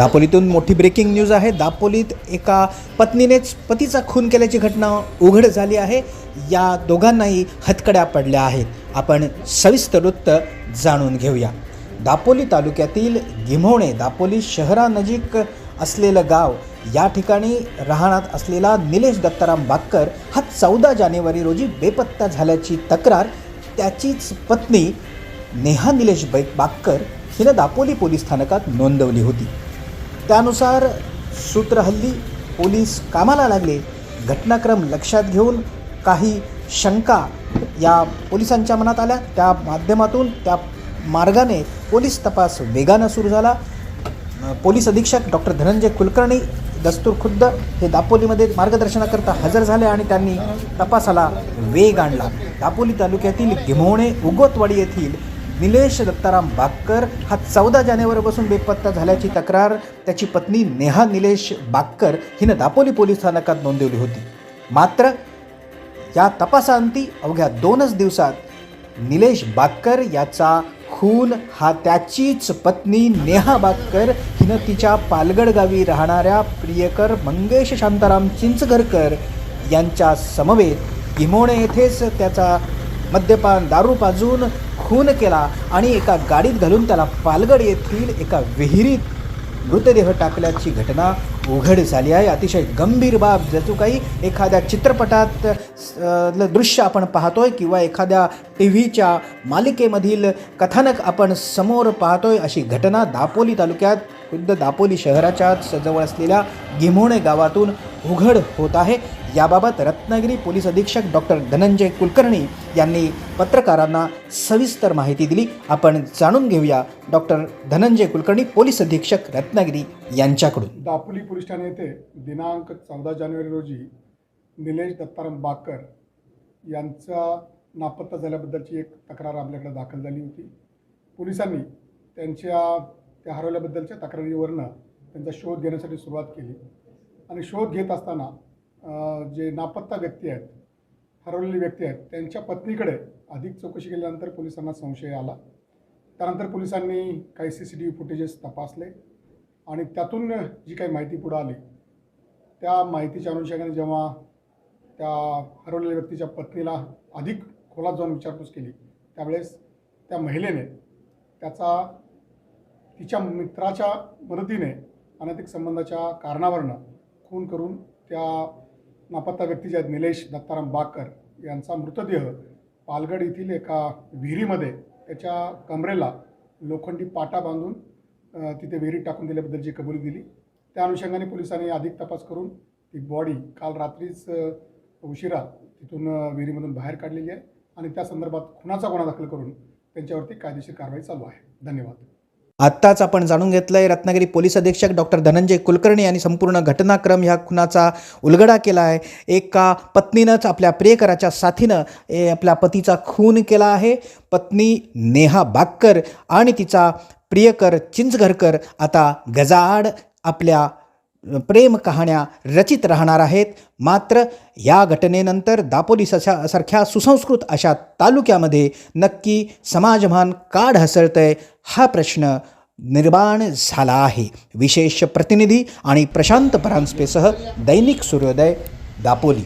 दापोलीतून मोठी breaking news आहे. दापोलीत एका पत्नीनेच पतीचा खून केल्याची घटना उघड झाली आहे. या दोघांनाही हतकड्या पडल्या आहेत. आपण सविस्तर वृत्त जाणून घेऊया. दापोली तालुक्यातील गिम्होणे दापोली शहरानजीक असलेलं गाव या ठिकाणी राहण्यात असलेला निलेश दत्ताराम बाक्कर हा चौदा जानेवारी रोजी बेपत्ता झाल्याची तक्रार त्याचीच पत्नी नेहा निलेश बै बाक्कर हिनं दापोली पोलीस स्थानकात नोंदवली होती. त्यानुसार सूत्रहल्ली पोलीस कामाला लागले. घटनाक्रम लक्षात घेऊन काही शंका या पोलिसांच्या मनात आल्या. त्या माध्यमातून त्या मार्गाने पोलीस तपास वेगानं सुरू झाला. पोलीस अधीक्षक डॉक्टर धनंजय कुलकर्णी दस्तूर खुद्द हे दापोलीमध्ये मार्गदर्शनाकरता हजर झाले आणि त्यांनी तपासाला वेग आणला. दापोली तालुक्यातील गिम्होणे उगवतवाडी येथील निलेश दत्ताराम बाक्कर हा चौदा जानेवारीपासून बेपत्ता झाल्याची तक्रार. त्याची पत्नी नेहा निलेश बाक्कर हिनं दापोली पोलीस स्थानकात नोंदवली होती. मात्र या तपासांती अवघ्या दोनच दिवसात निलेश बाक्कर याचा खून हा त्याचीच पत्नी नेहा बाक्कर हिनं तिच्या पालगड गावी राहणाऱ्या प्रियकर मंगेश शांताराम चिंचघरकर यांच्या समवेत इमोणे येथेच त्याचा मद्यपान दारू पाजून खून केला आणि एका गाडीत घालून त्याला पालगड येथील एका विहिरीत मृतदेह टाकल्याची घटना उघड झाली आहे. अतिशय गंभीर बाब जसू काही एखाद्या चित्रपटात ल- दृश्य आपण पाहतोय किंवा एखाद्या टी व्हीच्या मालिकेमधील कथानक आपण समोर पाहतोय अशी घटना दापोली तालुक्यात खुद्द दापोली शहराच्या जवळ असलेल्या गिमोणे गावातून उघड होत आहे. याबाबत रत्नागिरी पोलीस अधीक्षक डॉक्टर धनंजय कुलकर्णी यांनी पत्रकारांना सविस्तर माहिती दिली. आपण जाणून घेऊया डॉक्टर धनंजय कुलकर्णी पोलीस अधीक्षक रत्नागिरी यांच्याकडून. दापोली पोलीस ठाणे येथे दिनांक चौदा जानेवारी रोजी निलेश दत्ताराम बाकर यांचा नापत्ता झाल्याबद्दलची एक तक्रार आपल्याकडे दाखल झाली होती. पोलिसांनी त्यांच्या त्या हरवल्याबद्दलच्या तक्रारीवरनं त्यांचा शोध घेण्यासाठी सुरुवात केली. आणि शोध घेत असताना जे नापत्ता व्यक्ती आहेत हरवलेली व्यक्ती आहेत त्यांच्या पत्नीकडे अधिक चौकशी केल्यानंतर पोलिसांना संशय आला. त्यानंतर पोलिसांनी काही C C T V footages तपासले आणि त्यातून जी काही माहिती पुढं आली त्या माहितीच्या अनुषंगाने जेव्हा त्या हरवलेल्या व्यक्तीच्या पत्नीला अधिक खोलात जाऊन विचारपूस केली त्यावेळेस त्या महिलेने त्याचा तिच्या मित्राच्या मदतीने अनैतिक संबंधाच्या कारणावरनं खून करून त्या नापत्ता व्यक्ती जे आहेत निलेश दत्ताराम बाकर यांचा मृतदेह पालगड येथील एका विहिरीमध्ये त्याच्या कमरेला लोखंडी पाटा बांधून तिथे विहिरीत टाकून दिल्याबद्दलची कबुली दिली त्या अनुषंगाने पोलिसांनी अधिक तपास करून ती बॉडी काल रात्रीच उशिरा तिथून विहिरीमधून बाहेर काढलेली आहे आणि त्या संदर्भात खुनाचा गुन्हा दाखल करून त्यांच्यावरती कायदेशीर कारवाई चालू आहे. धन्यवाद. आत्ताच आपण जाणून घेतलंय रत्नागिरी पोलीस अधीक्षक डॉक्टर धनंजय कुलकर्णी यांनी संपूर्ण घटनाक्रम ह्या खुनाचा उलगडा केला आहे. एका पत्नीनंच आपल्या प्रियकराच्या साथीनं ए, आपल्या पतीचा खून केला आहे. पत्नी नेहा बाक्कर आणि तिचा प्रियकर चिंचघरकर आता गजाआड आपल्या प्रेम कहाण्या रचित राहणार आहेत. मात्र या घटनेनंतर दापोली सशा सारख्या सुसंस्कृत अशा तालुक्यामध्ये नक्की समाजभान हसळतं आहे हा प्रश्न निर्माण झाला आहे. विशेष प्रतिनिधी आणि प्रशांत परांजपेसह दैनिक सूर्योदय दापोली.